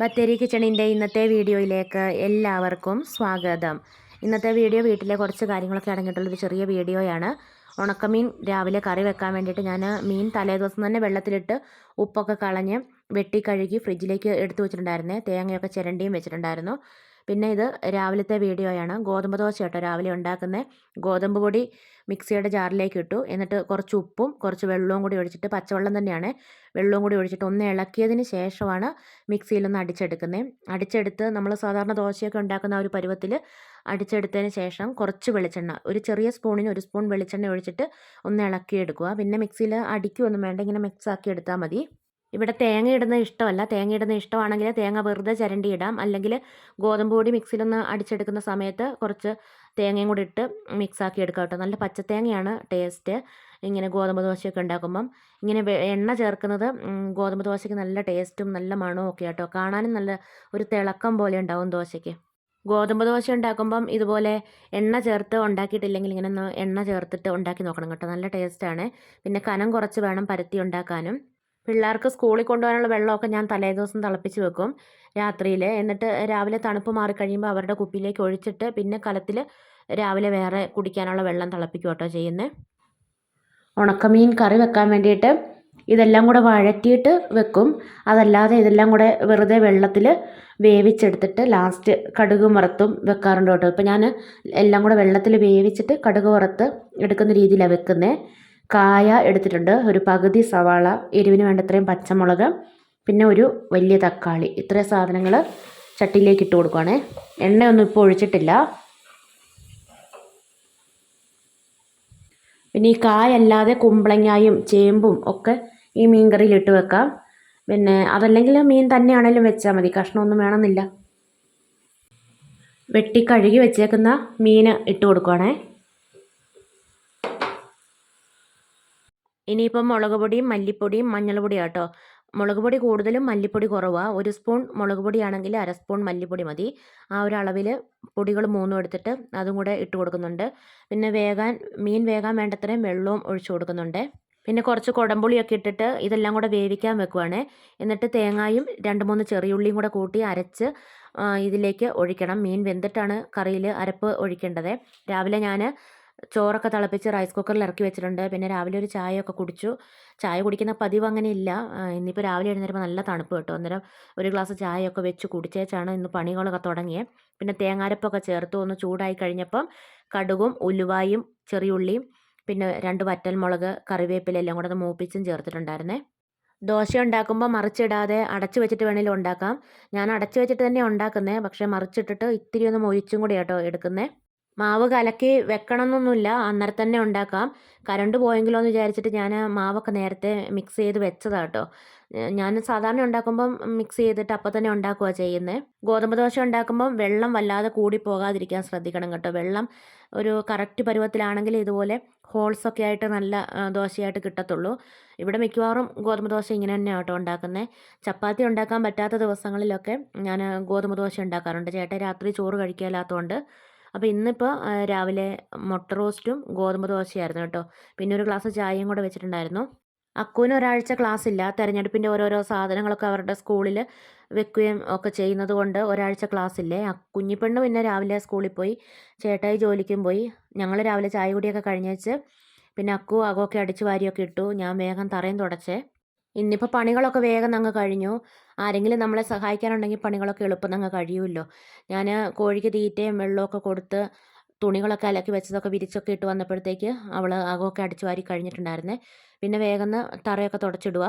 ബത്തേരി കിച്ചണിന്റെ ഇന്നത്തെ വീഡിയോയിലേക്ക് എല്ലാവർക്കും സ്വാഗതം. ഇന്നത്തെ വീഡിയോ വീട്ടിലെ കുറച്ച് കാര്യങ്ങളൊക്കെ അടങ്ങിയിട്ടുള്ളൊരു ചെറിയ വീഡിയോയാണ്. ഉണക്കമീൻ രാവിലെ കറി വെക്കാൻ വേണ്ടിയിട്ട് ഞാൻ മീൻ തലേ ദിവസം തന്നെ വെള്ളത്തിലിട്ട് ഉപ്പൊക്കെ കളഞ്ഞ് വെട്ടി കഴുകി ഫ്രിഡ്ജിലേക്ക് എടുത്തു വെച്ചിട്ടുണ്ടായിരുന്നേ. തേങ്ങയൊക്കെ ചിരണ്ടിയും വെച്ചിട്ടുണ്ടായിരുന്നു. പിന്നെ ഇത് രാവിലത്തെ വീഡിയോയാണ് ഗോതമ്പ് ദോശ കേട്ടോ രാവിലെ ഉണ്ടാക്കുന്നത് ഗോതമ്പ് പൊടി മിക്സിയുടെ ജാറിലേക്ക് ഇട്ടു. എന്നിട്ട് കുറച്ച് ഉപ്പും കുറച്ച് വെള്ളവും കൂടി ഒഴിച്ചിട്ട് പച്ചവെള്ളം തന്നെയാണ്. വെള്ളവും കൂടി ഒഴിച്ചിട്ട് ഒന്ന് ഇളക്കിയതിന് ശേഷമാണ് മിക്സിയിലൊന്ന് അടിച്ചെടുക്കുന്നത് അടിച്ചെടുത്ത് നമ്മൾ സാധാരണ ദോശയൊക്കെ ഉണ്ടാക്കുന്ന ഒരു പരുവത്തിൽ അടിച്ചെടുത്തതിന് ശേഷം കുറച്ച് വെളിച്ചെണ്ണ ഒരു ചെറിയ സ്പൂണിന് ഒരു സ്പൂൺ വെളിച്ചെണ്ണ ഒഴിച്ചിട്ട് ഒന്ന് ഇളക്കിയെടുക്കുക. പിന്നെ മിക്സിയിൽ അടിക്കുകയൊന്നും വേണ്ട ഇങ്ങനെ മിക്സ് ആക്കി എടുത്താൽ മതി. ഇവിടെ തേങ്ങ ഇടുന്ന ഇഷ്ടമല്ല. തേങ്ങ ഇടുന്ന ഇഷ്ടമാണെങ്കിൽ തേങ്ങ വെറുതെ ചിരണ്ടി ഇടാം. അല്ലെങ്കിൽ ഗോതമ്പ് പൊടി മിക്സിയിലൊന്ന് അടിച്ചെടുക്കുന്ന സമയത്ത് കുറച്ച് തേങ്ങയും കൂടി ഇട്ട് മിക്സാക്കി എടുക്കാം കേട്ടോ. നല്ല പച്ചത്തേങ്ങയാണ് ടേസ്റ്റ് ഇങ്ങനെ ഗോതമ്പ് ദോശയൊക്കെ ഉണ്ടാക്കുമ്പം ഇങ്ങനെ എണ്ണ ചേർക്കുന്നത് ഗോതമ്പ് ദോശയ്ക്ക് നല്ല ടേസ്റ്റും നല്ല മണവും ഒക്കെ കേട്ടോ കാണാനും നല്ല ഒരു തിളക്കം പോലെ ഉണ്ടാവും ദോശയ്ക്ക്. ഗോതമ്പ് ദോശ ഉണ്ടാക്കുമ്പം ഇതുപോലെ എണ്ണ ചേർത്ത് ഉണ്ടാക്കിയിട്ടില്ലെങ്കിൽ ഇങ്ങനെ എണ്ണ ചേർത്തിട്ട് ഉണ്ടാക്കി നോക്കണം കേട്ടോ. നല്ല ടേസ്റ്റാണ് പിന്നെ കനം കുറച്ച് വേണം പരത്തി ഉണ്ടാക്കാനും. പിള്ളേർക്ക് സ്കൂളിൽ കൊണ്ടുപോകാനുള്ള വെള്ളമൊക്കെ ഞാൻ തലേദിവസം തിളപ്പിച്ച് വെക്കും രാത്രിയിൽ എന്നിട്ട് രാവിലെ തണുപ്പ് മാറിക്കഴിയുമ്പോൾ അവരുടെ കുപ്പിയിലേക്ക് ഒഴിച്ചിട്ട് പിന്നെ കലത്തിൽ രാവിലെ വേറെ കുടിക്കാനുള്ള വെള്ളം തിളപ്പിക്കും കേട്ടോ ചെയ്യുന്നത് ഉണക്കമീൻ കറി വെക്കാൻ വേണ്ടിയിട്ട് ഇതെല്ലാം കൂടെ വഴറ്റിയിട്ട് വെക്കും. അതല്ലാതെ ഇതെല്ലാം കൂടെ വെറുതെ വെള്ളത്തിൽ വേവിച്ചെടുത്തിട്ട് ലാസ്റ്റ് കടുക് വറുത്തും വെക്കാറുണ്ട് കേട്ടോ. ഇപ്പം ഞാൻ എല്ലാം കൂടെ വെള്ളത്തിൽ വേവിച്ചിട്ട് കടുക് വറുത്ത് എടുക്കുന്ന രീതിയിലാണ് വെക്കുന്നത് കായ എടുത്തിട്ടുണ്ട്. ഒരു പകുതി സവാള എരിവിന് വേണ്ടത്രയും പച്ചമുളക് പിന്നെ ഒരു വലിയ തക്കാളി. ഇത്രയും സാധനങ്ങൾ ചട്ടിയിലേക്ക് ഇട്ട് കൊടുക്കുവാണേ. എണ്ണയൊന്നും ഇപ്പോൾ ഒഴിച്ചിട്ടില്ല. പിന്നെ ഈ കായല്ലാതെ കുമ്പളങ്ങായും ചേമ്പും ഒക്കെ ഈ മീൻ കറിയിൽ ഇട്ട് വെക്കാം. പിന്നെ അതല്ലെങ്കിൽ മീൻ തന്നെയാണേലും വെച്ചാൽ മതി. കഷ്ണമൊന്നും വേണമെന്നില്ല. വെട്ടി കഴുകി വെച്ചേക്കുന്ന മീൻ ഇട്ട് കൊടുക്കുവാണേ. ഇനിയിപ്പം മുളക് പൊടിയും മല്ലിപ്പൊടിയും മഞ്ഞൾപ്പൊടിയും കേട്ടോ മുളക് പൊടി കൂടുതലും മല്ലിപ്പൊടി കുറവാണ് ഒരു സ്പൂൺ മുളക് പൊടിയാണെങ്കിൽ അര സ്പൂൺ മല്ലിപ്പൊടി മതി. ആ ഒരു അളവിൽ പൊടികൾ മൂന്നും എടുത്തിട്ട് അതും കൂടെ ഇട്ട് കൊടുക്കുന്നുണ്ട്. പിന്നെ വേകാൻ മീൻ വേകാൻ വേണ്ടത്രയും വെള്ളവും ഒഴിച്ചു കൊടുക്കുന്നുണ്ട്. പിന്നെ കുറച്ച് കുടംപുളിയൊക്കെ ഇട്ടിട്ട് ഇതെല്ലാം കൂടെ വേവിക്കാൻ വെക്കുവാണ്. എന്നിട്ട് തേങ്ങായും രണ്ട് മൂന്ന് ചെറിയുള്ളിയും കൂടെ കൂട്ടി അരച്ച് ഇതിലേക്ക് ഒഴിക്കണം. മീൻ വെന്തിട്ടാണ് കറിയിൽ അരപ്പ് ഒഴിക്കേണ്ടത്. രാവിലെ ഞാൻ ചോറൊക്കെ തിളപ്പിച്ച് റൈസ് കുക്കറിൽ ഇറക്കി വെച്ചിട്ടുണ്ട്. പിന്നെ രാവിലെ ഒരു ചായയൊക്കെ കുടിച്ചു. ചായ കുടിക്കുന്ന പതിവ് അങ്ങനെ ഇല്ല. ഇന്നിപ്പോൾ രാവിലെ എഴുന്നേരുമ്പോൾ നല്ല തണുപ്പ് കേട്ടോ. അന്നേരം ഒരു ഗ്ലാസ് ചായയൊക്കെ വെച്ച് കുടിച്ചേച്ചാണ് ഇന്ന് പണികളൊക്കെ തുടങ്ങിയത് പിന്നെ തേങ്ങാരപ്പൊക്കെ ചേർത്ത്. ഒന്ന് ചൂടായി കഴിഞ്ഞപ്പം കടുകും ഉലുവായും ചെറിയുള്ളിയും പിന്നെ രണ്ട് വറ്റൽമുളക് കറിവേപ്പില എല്ലാം കൂടെ ഒന്ന് മൂപ്പിച്ചും ചേർത്തിട്ടുണ്ടായിരുന്നേ. ദോശ ഉണ്ടാക്കുമ്പോൾ മറിച്ചിടാതെ അടച്ചു വെച്ചിട്ട് വേണേലും ഉണ്ടാക്കാം. ഞാൻ അടച്ചു വെച്ചിട്ട് തന്നെ ഉണ്ടാക്കുന്നത് പക്ഷേ മറിച്ചിട്ടിട്ട് ഇത്തിരി ഒന്ന് മൊരിച്ചും കൂടി കേട്ടോ എടുക്കുന്നത് മാവ് കലക്കി വെക്കണം എന്നൊന്നുമില്ല അന്നേരം തന്നെ ഉണ്ടാക്കാം. കരണ്ട് പോയെങ്കിലോ എന്ന് വിചാരിച്ചിട്ട് ഞാൻ മാവൊക്കെ നേരത്തെ മിക്സ് ചെയ്ത് വെച്ചതാണ് കേട്ടോ ഞാൻ സാധാരണ ഉണ്ടാക്കുമ്പം മിക്സ് ചെയ്തിട്ട് അപ്പം തന്നെ ഉണ്ടാക്കുക ചെയ്യുന്നത് ഗോതമ്പ് ദോശ ഉണ്ടാക്കുമ്പം വെള്ളം വല്ലാതെ കൂടി പോകാതിരിക്കാൻ ശ്രദ്ധിക്കണം കേട്ടോ. വെള്ളം ഒരു കറക്റ്റ് പരുവത്തിലാണെങ്കിൽ ഇതുപോലെ ഹോൾസൊക്കെ ആയിട്ട് നല്ല ദോശയായിട്ട് കിട്ടത്തുള്ളൂ. ഇവിടെ മിക്കവാറും ഗോതമ്പ് ദോശ ഇങ്ങനെ തന്നെയാണ് കേട്ടോ ഉണ്ടാക്കുന്നത് ചപ്പാത്തി ഉണ്ടാക്കാൻ പറ്റാത്ത ദിവസങ്ങളിലൊക്കെ ഞാൻ ഗോതമ്പ് ദോശ ഉണ്ടാക്കാറുണ്ട്. ചേട്ടൻ രാത്രി ചോറ് കഴിക്കാല്ലാത്തതുകൊണ്ട് അപ്പോൾ ഇന്നിപ്പോൾ രാവിലെ മുട്ട റോസ്റ്റും ഗോതമ്പ് ദോശയായിരുന്നു കേട്ടോ. പിന്നെ ഒരു ഗ്ലാസ് ചായയും കൂടെ വെച്ചിട്ടുണ്ടായിരുന്നു. അക്കുവിന് ഒരാഴ്ച ക്ലാസ് ഇല്ല തെരഞ്ഞെടുപ്പിന്റെ ഓരോരോ സാധനങ്ങളൊക്കെ അവരുടെ സ്കൂളിൽ വെക്കുകയും ഒക്കെ ചെയ്യുന്നത് കൊണ്ട് ഒരാഴ്ച ക്ലാസ് ഇല്ലേ കുഞ്ഞിപ്പെണ്ണ് പിന്നെ രാവിലെ സ്കൂളിൽ പോയി. ചേട്ടായി ജോലിക്കും പോയി. ഞങ്ങൾ രാവിലെ ചായ കുടിയൊക്കെ കഴിഞ്ഞേച്ച് പിന്നെ അക്കു അകമൊക്കെ അടിച്ചു വാരിയൊക്കെ ഇട്ടു. ഞാൻ വേഗം തറയും തുടച്ചേ. ഇന്നിപ്പോൾ പണികളൊക്കെ വേഗം അങ്ങ് കഴിഞ്ഞു. ആരെങ്കിലും നമ്മളെ സഹായിക്കാനുണ്ടെങ്കിൽ പണികളൊക്കെ എളുപ്പം അങ്ങ് കഴിയുമല്ലോ. ഞാൻ കോഴിക്ക് തീറ്റയും വെള്ളമൊക്കെ കൊടുത്ത് തുണികളൊക്കെ അലക്കി വെച്ചതൊക്കെ വിരിച്ചൊക്കെ ഇട്ട് വന്നപ്പോഴത്തേക്ക് അവൾ അകമൊക്കെ അടിച്ചു വാരി കഴിഞ്ഞിട്ടുണ്ടായിരുന്നേ. പിന്നെ വേഗം തറയൊക്കെ തുടച്ചിടുക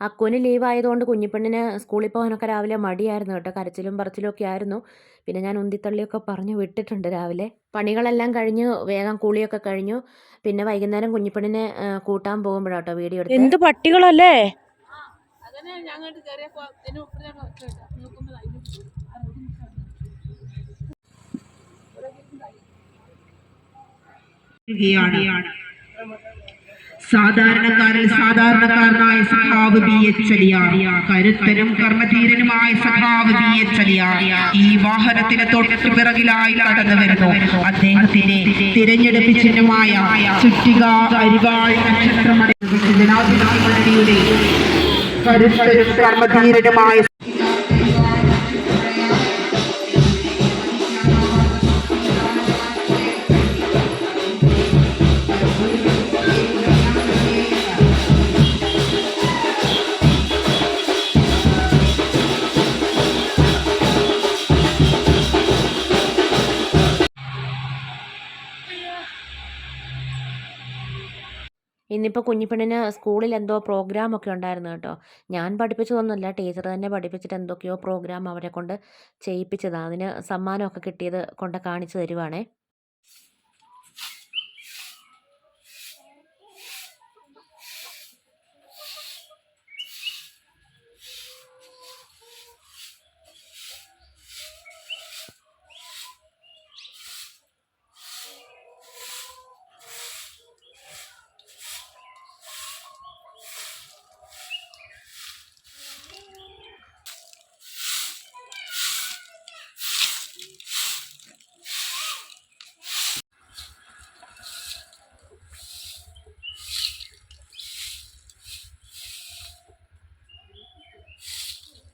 അക്കുവിന് ലീവ് ആയതുകൊണ്ട് കുഞ്ഞിപ്പെണ്ണിന് സ്കൂളിൽ പോകാനൊക്കെ രാവിലെ മടിയായിരുന്നു കേട്ടോ. കരച്ചിലും പറച്ചിലും ഒക്കെ ആയിരുന്നു. പിന്നെ ഞാൻ ഉന്തിത്തള്ളിയൊക്കെ പറഞ്ഞു വിട്ടിട്ടുണ്ട് രാവിലെ. പണികളെല്ലാം കഴിഞ്ഞു വേഗം കുളിയൊക്കെ കഴിഞ്ഞു. പിന്നെ വൈകുന്നേരം കുഞ്ഞിപ്പെണ്ണിനെ കൂട്ടാൻ പോകുമ്പോഴാട്ടോ വീഡിയോ എടുത്ത്. എന്ത് പട്ടികളല്ലേ? അങ്ങനെ സാധാരണക്കാരിൽ സാധാരണക്കാരനായ സഖാവ് ബി എച്ച് അലിയാർ കരുത്തനും കർമ്മധീരനുമായ സഖാവ് ബി എച്ച് ഈ വാഹനത്തിന് തൊട്ടു പിറകിലായി കടന്നു വരുന്നു. അദ്ദേഹത്തിന്റെ തിരഞ്ഞെടുപ്പ് ചിഹ്നമായ ചുറ്റിക അരിവാൾ മുന്നണിയുടെ കരുത്തരും കർമ്മധീരനുമായ ഇന്നിപ്പോൾ കുഞ്ഞിപ്പെണ്ണിന് സ്കൂളിൽ എന്തോ പ്രോഗ്രാം ഒക്കെ ഉണ്ടായിരുന്നു കേട്ടോ. ഞാൻ പഠിപ്പിച്ചതൊന്നുമല്ല ടീച്ചർ തന്നെ പഠിപ്പിച്ചിട്ട് എന്തൊക്കെയോ പ്രോഗ്രാം അവരെ കൊണ്ട് ചെയ്യിപ്പിച്ചതാണ് അതിന് സമ്മാനമൊക്കെ കിട്ടിയത് കൊണ്ട് കാണിച്ചു തരുവാണേ.